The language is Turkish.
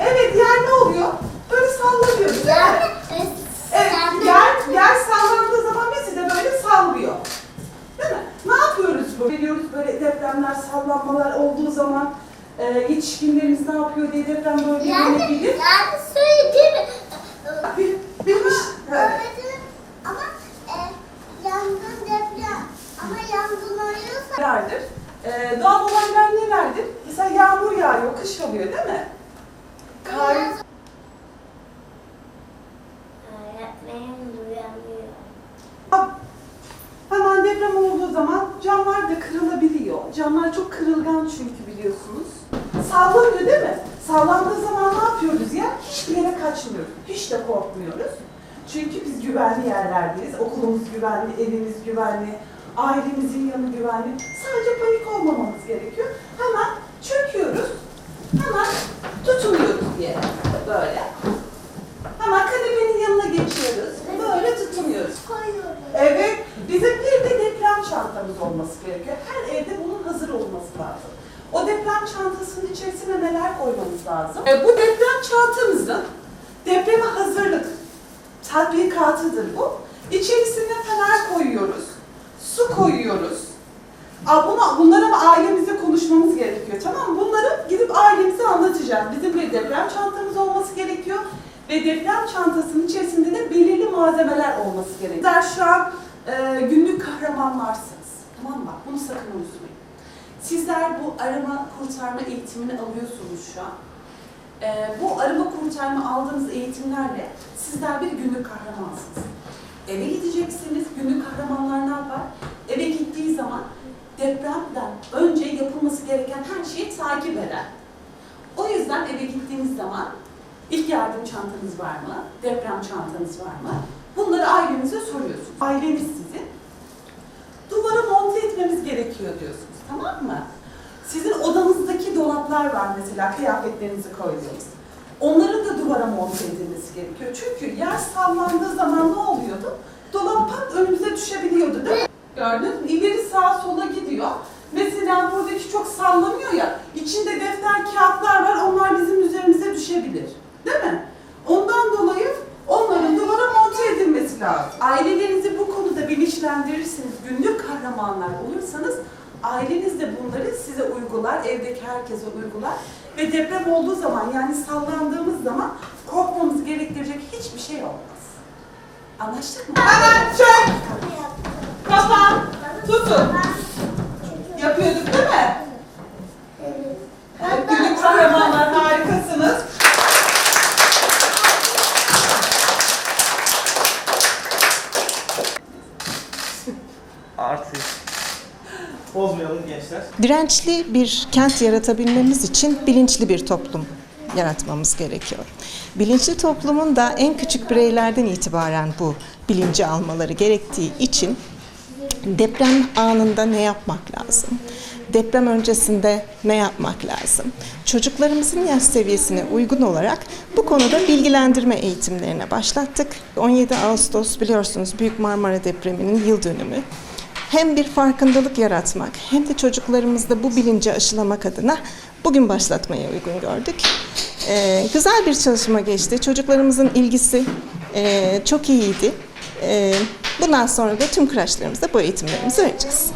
Evet yer ne oluyor? Böyle sallanıyor mi? Evet yer, yer sallandığı zaman bizi de böyle sallıyor. Değil mi? Ne yapıyoruz bu? Biliyoruz böyle depremler, sallanmalar olduğu zaman e, yetişkinlerimiz ne yapıyor diye deprem bölgelerine söyledi Bir, bilmiş. Evet. Ama e, yangın deprem ama yangın oluyorsa Nelerdir? E, doğal olaylar nelerdir? Mesela yağmur yağıyor, kış oluyor değil mi? Kar, Öğretmenim duyamıyor. Hemen deprem olduğu zaman camlar da kırılabiliyor. Camlar çok kırılgan çünkü biliyorsunuz. Sallanıyor değil mi? Sallandığı zaman ne yapıyoruz ya? Hiçbir yere kaçmıyoruz. Hiç de korkmuyoruz. Çünkü biz güvenli yerlerdeyiz. Okulumuz güvenli, evimiz güvenli, ailemizin yanı güvenli. Sadece panik olmamamız gerekiyor. Hemen çöküyoruz. Hemen tutunuyoruz yere. Böyle. Hemen kanepenin yanına geçiyoruz. Böyle Koyuyoruz. Evet, bizim bir de deprem çantamız olması gerekiyor. Her evde bunun hazır olması lazım. O deprem çantasının içerisine neler koymamız lazım? E, bu deprem çantamızın depreme hazırlık tatbikatıdır bu. İçerisine fener koyuyoruz, su koyuyoruz. Aa, bunu, bunları ama ailemizle konuşmamız gerekiyor tamam mı? Bunları gidip ailemize anlatacağız. Bizim bir deprem gerekiyor. Ve deprem çantasının içerisinde de belirli malzemeler olması gerekiyor. Sizler şu an e, günlük kahramanlarsınız. Tamam mı? Bunu sakın unutmayın. Sizler bu arama kurtarma eğitimini alıyorsunuz şu an. E, bu arama kurtarma aldığınız eğitimlerle sizler bir günlük kahramansınız. Eve gideceksiniz. Günlük kahramanlar ne yapar? Eve gittiği zaman depremden önce yapılması gereken her şeyi takip eder. O yüzden eve gittiğiniz zaman ilk yardım çantanız var mı? Deprem çantanız var mı? Bunları ailenize soruyorsunuz. Aileniz sizin. Duvara monte etmemiz gerekiyor diyorsunuz. Tamam mı? Sizin odanızdaki dolaplar var mesela kıyafetlerinizi koyduğunuz. Onların da duvara monte edilmesi gerekiyor. Çünkü yer sallandığı zaman ne oluyordu? Dolap pat önümüze düşebiliyordu değil mi? Gördünüz mü? İleri sağa sola gidiyor. Mesela buradaki çok sallanıyor ya, içinde defter, kağıtlar var, onlar bizim üzerimize düşebilir. Değil mi? Ondan dolayı onların duvara monte edilmesi lazım. Ailelerinizi bu konuda bilinçlendirirsiniz, günlük kahramanlar olursanız aileniz de bunları size uygular, evdeki herkese uygular. Ve deprem olduğu zaman yani sallandığımız zaman korkmamız gerektirecek hiçbir şey olmaz. Anlaştık mı? Hemen çök! Kapan! Tutun! Yapıyorduk değil mi? Evet, günlük kahramanlar harikasınız. Artı. Bozmayalım gençler. Dirençli bir kent yaratabilmemiz için bilinçli bir toplum yaratmamız gerekiyor. Bilinçli toplumun da en küçük bireylerden itibaren bu bilinci almaları gerektiği için deprem anında ne yapmak lazım? Deprem öncesinde ne yapmak lazım? Çocuklarımızın yaş seviyesine uygun olarak bu konuda bilgilendirme eğitimlerine başlattık. 17 Ağustos biliyorsunuz Büyük Marmara depreminin yıl dönümü hem bir farkındalık yaratmak hem de çocuklarımızda bu bilinci aşılamak adına bugün başlatmayı uygun gördük. Ee, güzel bir çalışma geçti. Çocuklarımızın ilgisi e, çok iyiydi. Ee, bundan sonra da tüm kreşlerimizde bu eğitimlerimizi vereceğiz.